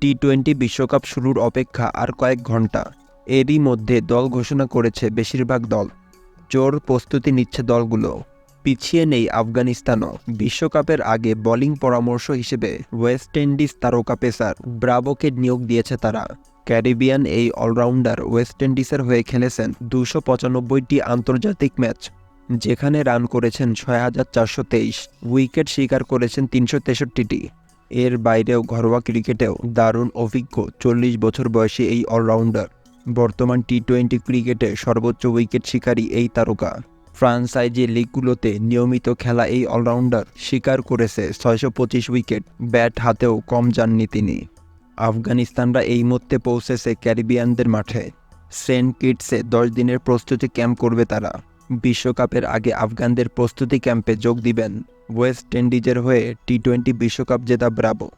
T twenty বিশ্বকাপ শুরুর অপেক্ষা আর কয়েক ঘণ্টা এরই মধ্যে দল ঘোষণা করেছে বেশিরভাগ দল। জোর প্রস্তুতি নিচ্ছে দলগুলো। পিছিয়ে নেই আফগানিস্তানও। বিশ্বকাপের আগে বোলিং পরামর্শ হিসেবে ওয়েস্ট ইন্ডিজ তারকা পেসার ব্রাভোকে নিয়োগ দিয়েছে তারা। ক্যারিবিয়ান এই অলরাউন্ডার ওয়েস্ট ইন্ডিজের হয়ে খেলেছেন দুশো পঁচানব্বইটি আন্তর্জাতিক ম্যাচ, যেখানে রান করেছেন ছয় হাজার চারশো তেইশ। উইকেট শিকার করেছেন তিনশো তেষট্টিটি। এর বাইরেও ঘরোয়া ক্রিকেটেও দারুণ অভিজ্ঞ চল্লিশ বছর বয়সী এই অলরাউন্ডার বর্তমান টি টোয়েন্টি ক্রিকেটে সর্বোচ্চ উইকেট শিকারী এই তারকা। ফ্রান্সাইজি লিগগুলোতে নিয়মিত খেলা এই অলরাউন্ডার শিকার করেছে ছয়শো পঁচিশ উইকেট, ব্যাট হাতেও কম যাননি তিনি। আফগানিস্তানরা এই মুহূর্তে পৌঁছেছে ক্যারিবিয়ানদের মাঠে। সেন্ট কিটসে দশ দিনের প্রস্তুতি ক্যাম্প করবে তারা। বিশ্বকাপের আগে আফগানদের প্রস্তুতি ক্যাম্পে যোগ দিবেন। ওয়েস্ট ইন্ডিজের হয়ে টি টোয়েন্টি বিশ্বকাপ জেতা ব্রাভো।